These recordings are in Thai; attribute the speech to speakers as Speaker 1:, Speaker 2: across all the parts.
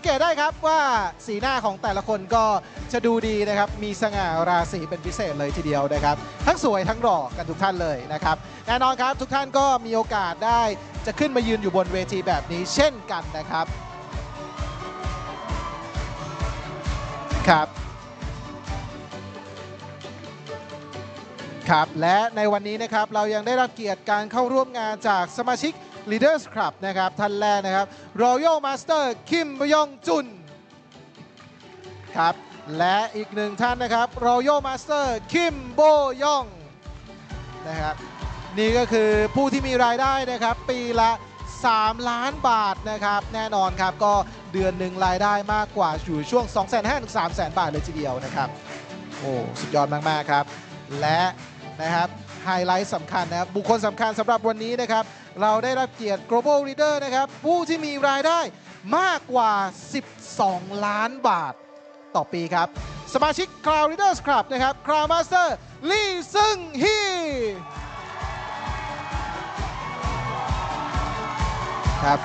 Speaker 1: สังเกตได้ครับว่าสีหน้าของแต่ละคนก็จะดูดีนะครับ มีสง่าราศีเป็นพิเศษเลยทีเดียวนะครับ ทั้งสวยทั้งหล่อกันทุกท่านเลยนะครับ แน่นอนครับทุกท่านก็มีโอกาสได้จะขึ้นมายืนอยู่บนเวทีแบบนี้เช่นกันนะครับ ครับ ครับ และในวันนี้นะครับเรายังได้รับเกียรติการเข้าร่วมงานจากสมาชิก Leaders Club นะครับท่านแรกนะครับ Royal Master คิมบยองจุนครับและอีกหนึ่งท่านนะครับ Royal Master คิมโบยองนะครับนี่ก็คือผู้ที่มีรายได้นะครับ ปีละ 3 ล้านบาทนะครับ แน่นอนครับก็เดือนหนึ่งรายได้มากกว่าอยู่ช่วง 2 5 0 0 0ถึง3 0 0 0 0 บาทเลยทีเดียวนะครับ โอ้ สุดยอดมาก ๆ ครับ และนะครับ ไฮไลท์สำคัญนะครับ บุคคลสำคัญสำหรับวันนี้นะครับ เราได้รับเกียรติ global leader นะครับ ผู้ที่มีรายได้มากกว่า 12 ล้านบาทต่อปีครับ สมาชิก Cloud Leaders Club นะครับ Cloud Master ลี่ซึ่งฮีครับ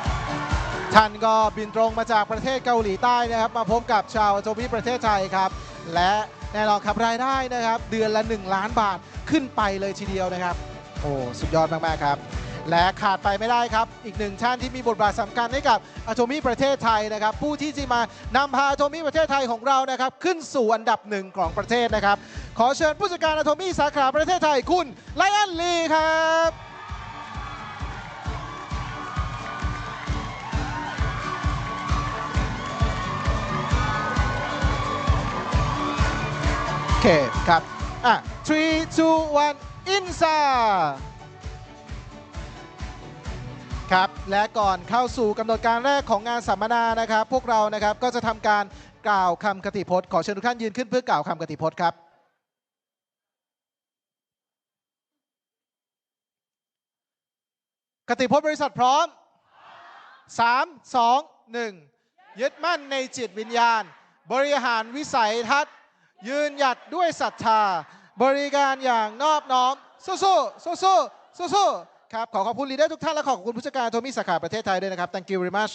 Speaker 1: ท่านก็บินตรงมาจากประเทศเกาหลีใต้นะครับ มาพบกับชาวโจมิประเทศไทยครับ และแน่นอนครับรายได้นะครับ เดือนละ 1 ล้านบาท ขึ้นไปเลยทีเดียวนะครับ โอ้สุดยอดมาก ๆ ครับ และขาดไปไม่ได้ครับ อีกหนึ่งท่านที่มีบทบาทสำคัญให้กับอ t o มิประเทศไทยนะครับ ผู้ที่จะมานำพาอ t o มิประเทศไทยของเรานะครับ ขึ้นสู่อันดับหนึ่งของประเทศนะครับ ขอเชิญผู้จัดการอ t o มิสาขาประเทศไทยคุณไลอันลีครับโอเคครับ อะ three two one insa ครับ และก่อนเข้าสู่กำหนดการแรกของงานสัมมนานะครับ พวกเรานะครับก็จะทำการกล่าวคำกติพจน์ ขอเชิญทุกท่านยืนขึ้นเพื่อกล่าวคำกติพจน์ครับกติพจน์บริษัทพร้อม 3 2 1 ยึดมั่นในจิตวิญญาณ บริหารวิสัยทัศน์ ยืนหยัดด้วยศรัทธา บริการอย่างนอบน้อมสู้สู้สู้สู้สู้สู้ๆครับขอขอบคุณลีดเดอร์ทุกท่านและขอบคุณผู้จัดการโทมิสาขาประเทศไทยด้วยนะครับ thank you very much